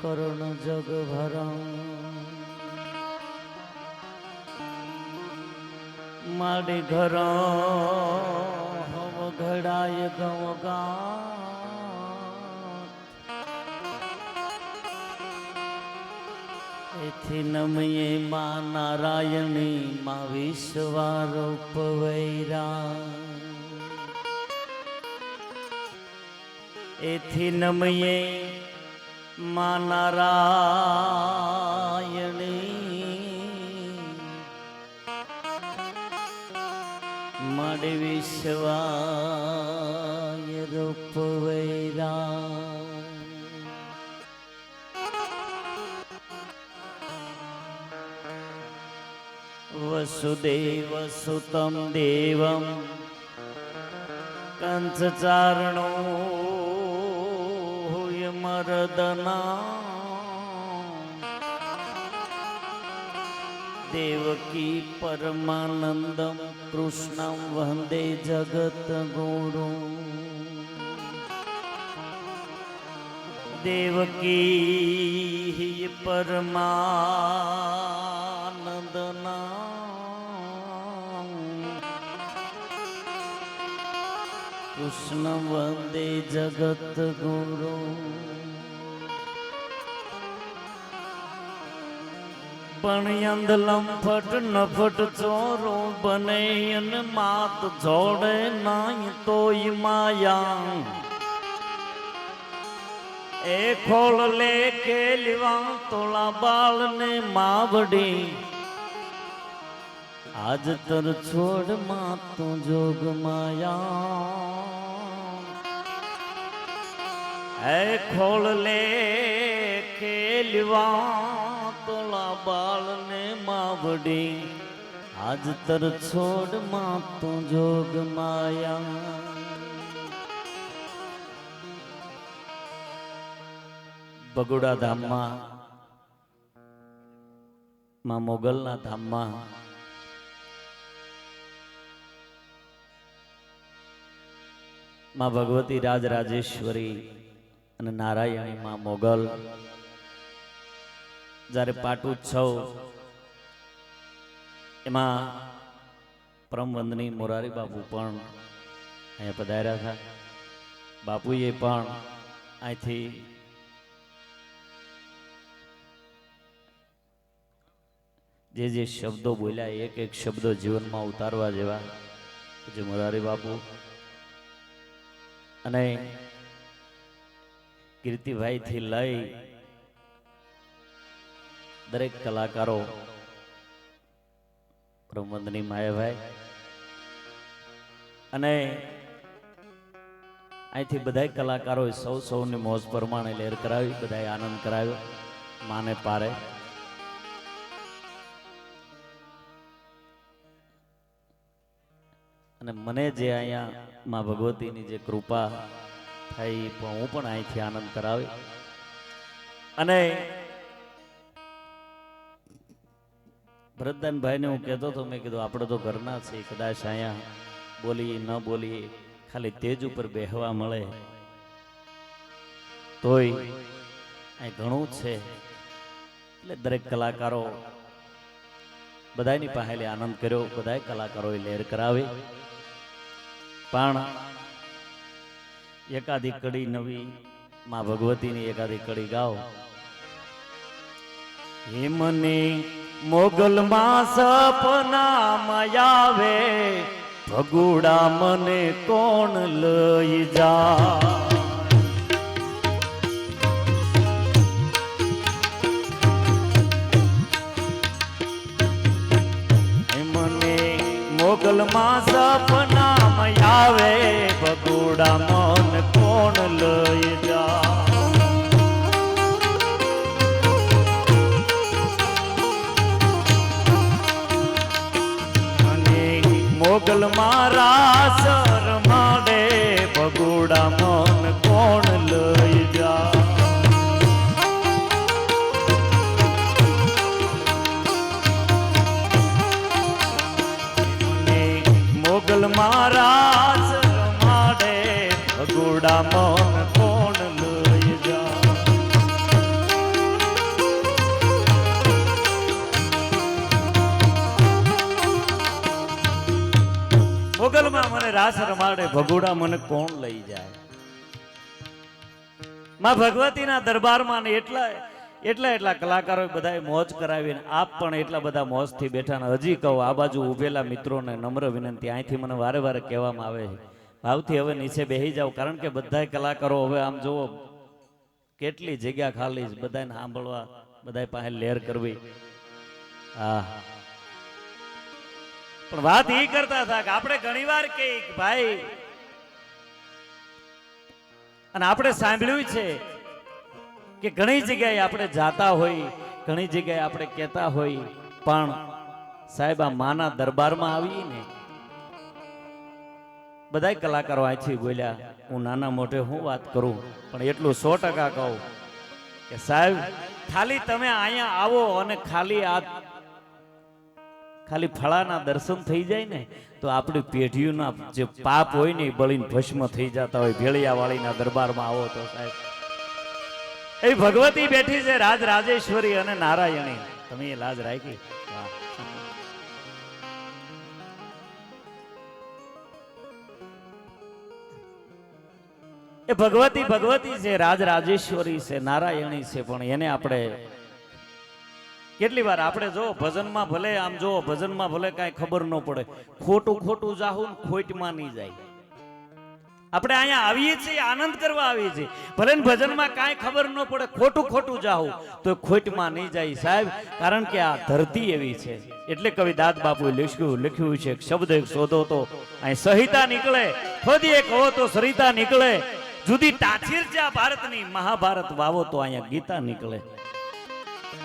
કરુણ જગ ભરમ માડી ઘર હવ ઘડાય ગવ એથી નમયે મા નારાયણી મા વિશ્વારૂપ વૈરા એથી નમયે માં નારાયણી મડ વિશ્વાય રૂપ વૈરા વસુદેવ સુતમ દેવમ કંસચારણો મરદના દેવકી પરમાનંદમ કૃષ્ણમ વંદે જગત ગુરુ દેવકી પરમાનંદના કૃષ્ણ વંદે જગત ગુરુ પણ અંધલમ ફટ નફટ ચોરો બને અને માત જોડે નાય તોય માયા. એ ખોળ લે કે લીવા બાળ ને માવડી. આજ તર છોડમાં તું જોગ માયા. એ ખોળ લે ખેલવા તોલા બાળને માવડી. આજ તર છોડમાં તું જોગ માયા. બગોડા ધામમાં, માં મોગલના ધામમાં, માં ભગવતી રાજ રાજેશ્વરી અને નારાયણી માં મોગલ. જ્યારે પાટોત્સવ એમાં પરમવંદની મોરારી બાપુ પણ અહીંયા પધાર્યા હતા. બાપુએ પણ અહીંથી જે જે શબ્દો બોલ્યા, એક એક શબ્દો જીવનમાં ઉતારવા જેવા જે મોરારી બાપુ અને કીર્તિભાઈથી લઈ દરેક કલાકારો પ્રમંદની માયાભાઈ અને અહીંથી બધા કલાકારોએ સૌ સૌની મોજ પ્રમાણે લહેર કરાવી, બધાએ આનંદ કરાવ્યો, માને પારે. અને મને જે અહીંયા માં ભગવતીની જે કૃપા થઈ હું પણ અહીંથી આનંદ કરાવી. અને ભરતદાનભાઈને હું કહેતો હતો, મેં કીધું, આપણે તો ઘરના છે કદાચ અહીંયા બોલીએ, ન બોલીએ, ખાલી તેજ ઉપર બેહવા મળે. તોય અહીં ઘણું છે. એટલે દરેક કલાકારો બધાની પાસે આનંદ કર્યો, બધાય કલાકારોએ લહેર કરાવી. પણ એકાદી કડી નવી માં ભગવતીની એકાદી કડી ગાઓ. હે મને મોગલ માં સપના આવે, ભગુડા મને કોણ લઈ જા? મને મોગલમાં સપના આવે, ભગુડા મન કોણ લઈ મોગલ રાસ રમાડે, ભગોડા મને કોણ લઈ જાય? માં ભગવતીના દરબારમાં ને એટલા એટલા એટલા કલાકારો બધાએ મોજ કરાવીને આપ પણ એટલા બધા મોજથી બેઠા ને હજી કહું, આ બાજુ ઉભેલા મિત્રોને નમ્ર વિનંતી, અહીંથી મને વારે વારે કહેવામાં આવે છે. ભાવથી હવે નીચે બેસી જાવ કારણ કે બધા કલાકારો હવે આમ જુઓ, કેટલી જગ્યા ખાલી બધાને સાંભળવા બધા પાસે લેર કરવી. હા. પણ વાત એ કરતા હતા કે આપણે ઘણીવાર કે ભાઈ, અને આપણે સાંભળ્યું છે કે ઘણી જગ્યાએ આપણે જાતા હોય, ઘણી જગ્યાએ આપણે કહેતા હોય, પણ સાહેબ, આ માના દરબારમાં આવીએ ને બધા કલાકારો આથી બોલ્યા, હું નાના મોઢે હું વાત કરું? પણ એટલું સો ટકા કહું કે સાહેબ, ખાલી તમે અહીંયા આવો અને ખાલી આ ખાલી ફળાના દર્શન થઈ જાય ને, તો આપણી પેઢીઓના જે પાપ હોય ને એ બળીને ભસ્મ થઈ જતા હોય. ભેળિયાવાળીના દરબારમાં આવો તો સાહેબ. એ ભગવતી બેઠી છે રાજ રાજેશ્વરી અને નારાયણી. તમે એ લાજ રાખી. એ ભગવતી ભગવતી છે, રાજ રાજેશ્વરી છે, નારાયણી છે, પણ એને આપણે કેટલી વાર આપણે જો ભજનમાં ભલે, આમ જો ભજનમાં ભલે કાંઈ ખબર ન પડે. ખોટું ખોટું જાહું ખોટમાં નહીં જાય. આપણે અહીંયા આવીએ છીએ, આનંદ કરવા આવીએ છીએ. ભલે ભજનમાં કાંઈ ખબર ન પડે, ખોટું ખોટું જાહું, તો ખોટમાં નહીં જાય સાહેબ. કારણ કે આ ધરતી એવી છે. એટલે કવિ દાદ બાપુએ લખ્યું લખ્યું છે, એક શબ્દ એક શોધો તો, અહીં સહિતા નીકળે ખોદી એક હો તો સરિતા નીકળે. જુદી તાછીર છે આ ભારતની, મહાભારત વાવો તો અહીંયા ગીતા નીકળે.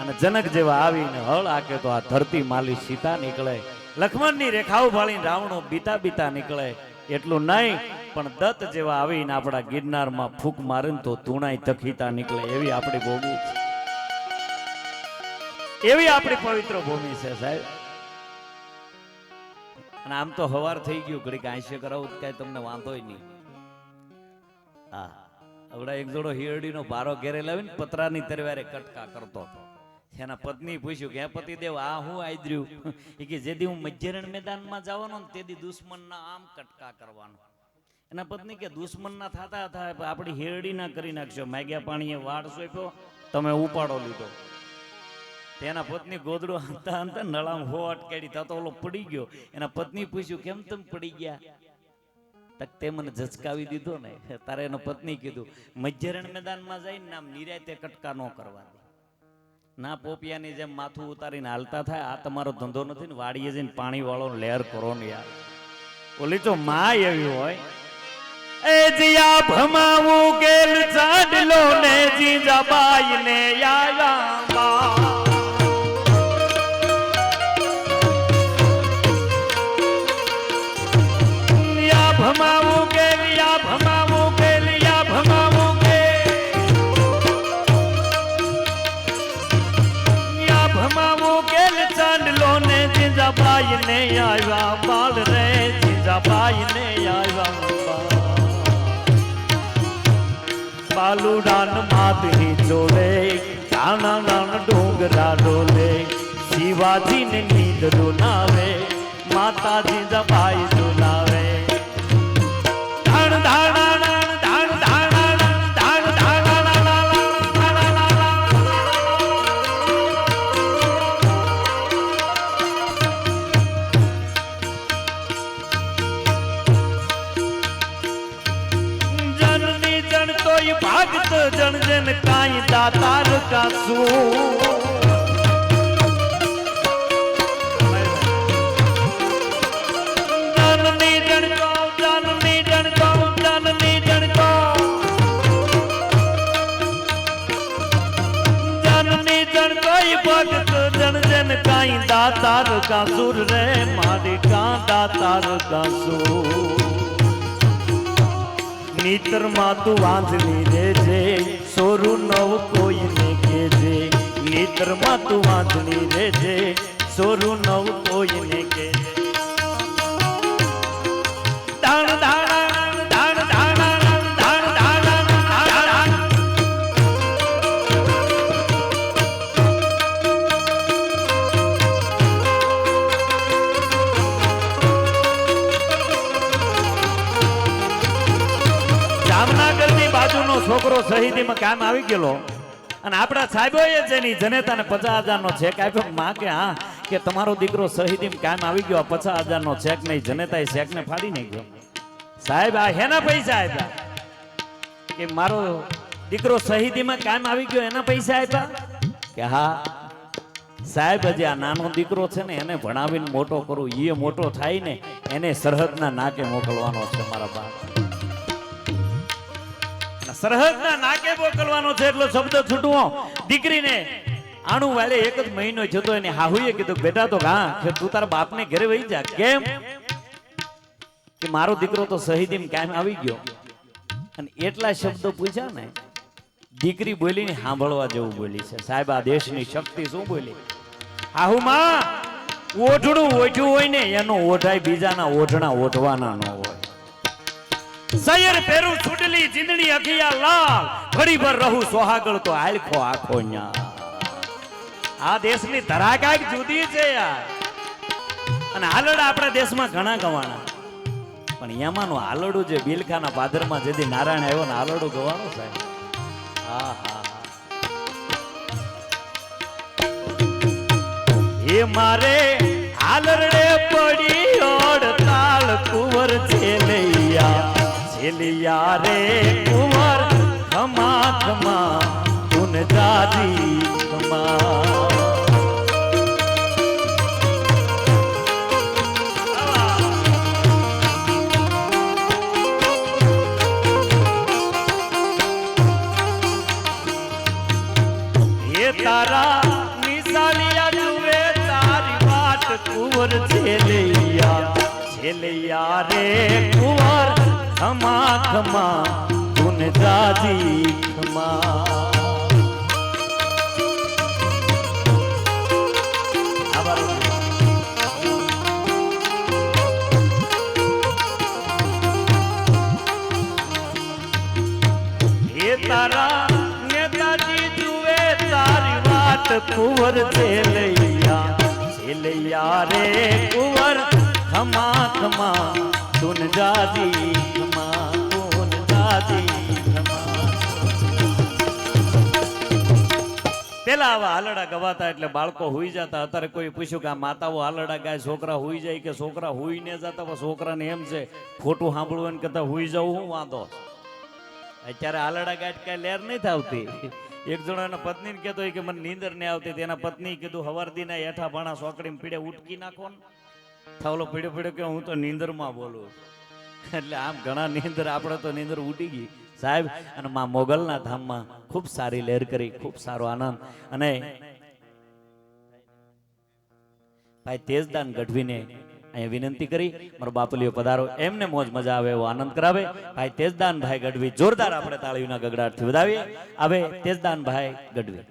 અને જનક જેવા આવીને હળ આકે તો આ ધરતી માલી સીતા નીકળે. લક્ષ્મણની રેખાઓ ભાળીને રાવણો બીતા બીતા નીકળે. એટલું નહીં, પણ દત્ત જેવા આવીને આપણા ગિરનારમાં ફૂક મારે તો તુણાઈ તખીતા નીકળે. એવી આપણી ભૂમિ છે. એવી આપણી પવિત્ર ભૂમિ છે સાહેબ. અને આમ તો હવાર થઈ ગયું. ઘડીક આંશે કરાવું તો તમને વાંધો નહીં. હા. હવડા એક જોડો હિરડીનો ભારો ઘેરે લાવીને પતરાની તરવારે કટકા કરતો હતો. એના પત્ની પૂછ્યું કે, હે પતિદેવ, આ હું આદર્યું એ કે, જેદી હું મજ્જરણ મેદાનમાં જવાનો ને તેથી દુશ્મનના આમ કટકા કરવાનો. એના પત્ની કે, દુશ્મનના થતા હતા આપણી હેરડી ના કરી નાખશો. માગ્યા પાણીએ વાળ સોંપ્યો, તમે ઉપાડો લીધો. તેના પત્ની ગોદડું હાંતા હાંતા નળામ હો અટકેડી થતો ઓલો પડી ગયો. એના પત્ની પૂછ્યું, કેમ તમે પડી ગયા? તક તે મને ઝચકાવી દીધો ને. તારે એનો પત્ની કીધું મજ્જરણ મેદાનમાં જઈને નામ નિરાતે કટકા ન કરવા દે. ના, પોપિયાની જેમ માથું ઉતારીને હાલતા થાય, આ તમારો ધંધો નથી ને, વાડીએ જઈને પાણી વાળો લહેર કરો ને યાર. ઓલી તો માં એવી હોય. એ જીયા ભમાવું ગેલ ચાડલો ને જીજા બાઈ ને યાયા આવ્યા બાળ રે જીજાબાઈ ને આવ્યા. બાલુડાન માતની જોડે, નાના નાના ડોંગરા ડોલે શિવાજી ને નીંદ ડોલાવે માતા જીજાબાઈ ડોલાવે દાતાર કાસુર રે મારી કાં દાતાર નીતરમાં તું વાંધની રેજે સોરું નવ કોઈને કેજે નીતરમાં તું વાંધની રેજે સોરું નવ કોઈને કેજે ધાણ ધાણા દીકરો શહીદીમાં કામ આવી ગયેલો. અને આપણા સાહેબોએ જેની જનેતાને પચાસ હજારનો ચેક આપ્યો. માં કે હા, કે તમારો દીકરો શહીદીમાં કામ આવી ગયો પચાસ હજારનો ચેક નહીં, જનેતાએ ચેકને ફાડી નાખ્યો. સાહેબ, આ હેના પૈસા આપ્યા. કે મારો દીકરો શહીદીમાં કામ આવી ગયો, એના પૈસા આપ્યા? કે હા, સાહેબ, હજી આ નાનો દીકરો છે ને, એને ભણાવીને મોટો કરું એ મોટો થાય ને, એને સરહદના નાકે મોકલવાનો છે મારા બાપ. સરહદના નાકે મોકલવાનો છે એટલો શબ્દ છૂટવો. દીકરીને આણું વાલે એક જ મહિનો જતો એને હાહુએ કીધું, બેટા તો હા કે તું તારા બાપને ઘરે વહી જા. કેમ? કે મારો દીકરો તો શહીદીમ કાયમ આવી ગયો. અને એટલા શબ્દો પૂછ્યા ને, દીકરી બોલી ને સાંભળવા જેવું બોલી છે. સાહેબ, આ દેશની શક્તિ શું બોલી? આહુમાં ઓઢડું ઓઢ્યું હોય ને, એનો ઓઢાય બીજાના ઓઢણા ઓઢવાના ન હોય. સૈયર પેરું છૂટલી જીંદડી અખિયા લાલ. ઘડી ભર રહું સોહાગળ તો આલખો આખો ન્યા. આ દેશની ધરા કાંઈક જુદી છે યાર. અને હાલડ આપણા દેશમાં ઘણા ગવાણા. પણ એમાંનું હાલડું જે બિલખાના પાદરમાં જેથી નારાયણ આવ્યો ને હાલડું ગવાનું સાહેબ. હા હા એ મારે હાલરડે પડી ઓડતાલ કુંવર છેલૈયા છેલૈયા રે કુંવર ખમા ખમા તુન દાદી ખમા આભાર. હે તારા નેતાજી જુએ તારી વાત કુંવર ચેલૈયા ચેલૈયા રે કુંવર, ખમા ખમા સુન જાજી ખમા સુન જાજી પેલા આવા હાલડા ગવાતા એટલે બાળકો હોઈ જતા. અત્યારે કોઈ પૂછ્યું કે આ માતાઓ હાલડા ગાય, છોકરા હોઈ જાય કે છોકરા હોઈ ને જતા? છોકરાને એમ છે, ખોટું સાંભળવું કરતા હોઈ જવું, હું વાંધો? અત્યારે હાલડા ગાય કઈ લેર નહીં થાવતી. એક જણો એના પત્નીને કહેતો કે મને નીંદર નહીં આવતી. તેના પત્ની કીધું હવારદી ના હેઠા ભાણા સોકડીને પીડે, ઉટકી નાખો ને. થાવલો પીડ્યો પીડ્યો કે હું તો નીંદરમાં બોલું. એટલે આમ ઘણા નીંદર, આપણે તો નીંદર ઉડી ગઈ. સાહેબ, અને માં મોગલના ધામમાં ખૂબ સારી લહેર કરી, ખૂબ સારો આનંદ. અને ભાઈ તેજદાન ગઢવીને અહીંયા વિનંતી કરી, મારો બાપલીઓ પધારો. એમને મોજ મજા આવે એવો આનંદ કરાવે. ભાઈ તેજદાન ભાઈ ગઢવી જોરદાર આપણે તાળીઓના ગગડાટથી વધાવીએ. આવે તેજદાન ભાઈ ગઢવી.